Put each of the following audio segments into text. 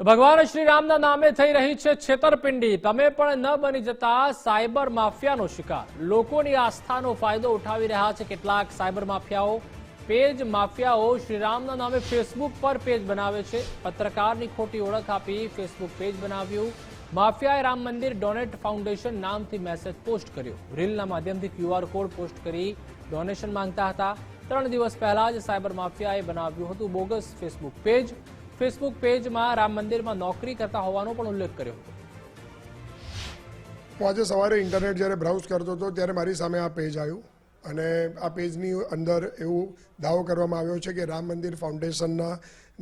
તો ભગવાન શ્રી રામના નામે થઈ રહી છે છેતરપિંડી. તમે પણ ન બની જતા સાયબર માફિયાનો શિકાર. લોકોની આસ્થાનો ફાયદો ઉઠાવી રહ્યા છે કેટલાક સાયબર માફિયાઓ. પેજ માફિયાઓ શ્રીરામના નામે ફેસબુક પર પેજ બનાવે છે. પત્રકારની ખોટી ઓળખ આપી ફેસબુક પેજ બનાવ્યું. માફિયાએ રામ મંદિર ડોનેટ ફાઉન્ડેશન નામથી મેસેજ પોસ્ટ કર્યો. રીલના માધ્યમથી ક્યુઆર કોડ પોસ્ટ કરી ડોનેશન માંગતા હતા. ત્રણ દિવસ પહેલા જ સાયબર માફિયાએ બનાવ્યું હતું બોગસ ફેસબુક પેજ. ફેસબુક પેજમાં રામ મંદિરમાં નોકરી કરતા હોવાનો પણ ઉલ્લેખ કર્યો હતો. હું આજે સવારે ઇન્ટરનેટ જ્યારે બ્રાઉઝ કરતો હતો, ત્યારે મારી સામે આ પેજ આવ્યું અને આ પેજની અંદર એવું દાવો કરવામાં આવ્યો છે કે રામ મંદિર ફાઉન્ડેશનના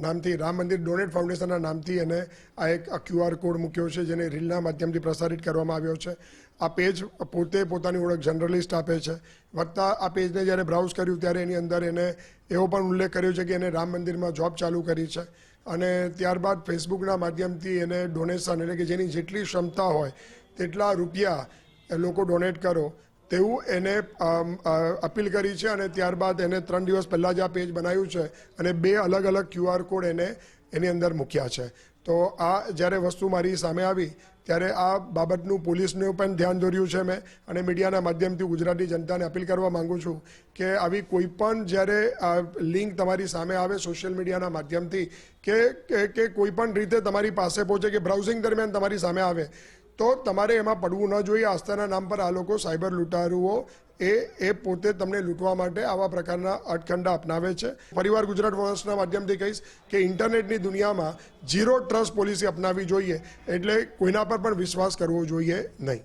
નામથી, રામ મંદિર ડોનેટ ફાઉન્ડેશનના નામથી એને આ એક ક્યુઆર કોડ મૂક્યો છે, જેને રીલના માધ્યમથી પ્રસારિત કરવામાં આવ્યો છે. આ પેજ પોતે પોતાની ઓળખ જર્નલિસ્ટ આપે છે. વત્તા આ પેજને જ્યારે બ્રાઉઝ કર્યું, ત્યારે એની અંદર એને એવો પણ ઉલ્લેખ કર્યો છે કે એને રામ મંદિરમાં જોબ ચાલુ કરી છે. અને ત્યારબાદ ફેસબુકના માધ્યમથી એને ડોનેશન એટલે કે જેની જેટલી ક્ષમતા હોય તેટલા રૂપિયા લોકો ડોનેટ કરો. તેવું એને અપીલ કરી છે અને ત્યારબાદ એને ત્રણ દિવસ પહેલાં જ આ પેજ બનાવ્યું છે અને બે અલગ અલગ ક્યુઆર કોડ એને એની અંદર મૂક્યા છે. તો આ જ્યારે વસ્તુ મારી સામે આવી, ત્યારે આ બાબતનું પોલીસનું પણ ધ્યાન દોર્યું છે મેં અને મીડિયાના માધ્યમથી ગુજરાતની જનતાને અપીલ કરવા માગું છું કે આવી કોઈ પણ જ્યારે લિંક તમારી સામે આવે સોશિયલ મીડિયાના માધ્યમથી કે- કે કોઈ પણ રીતે તમારી પાસે પહોંચે કે બ્રાઉઝિંગ દરમિયાન તમારી સામે આવે, તો તમારે એમાં પડવું ન જોઈએ. આસ્થાના નામ પર આ લોકો સાયબર લૂંટારુઓ એ એ પોતે તમને લૂંટવા માટે આવા પ્રકારના અટખંડા અપનાવે છે. પરિવાર ગુજરાત વર્ષના માધ્યમથી કહીશ કે ઇન્ટરનેટની દુનિયામાં ઝીરો ટ્રસ્ટ પોલિસી અપનાવવી જોઈએ એટલે કોઈના પર પણ વિશ્વાસ કરવો જોઈએ નહીં.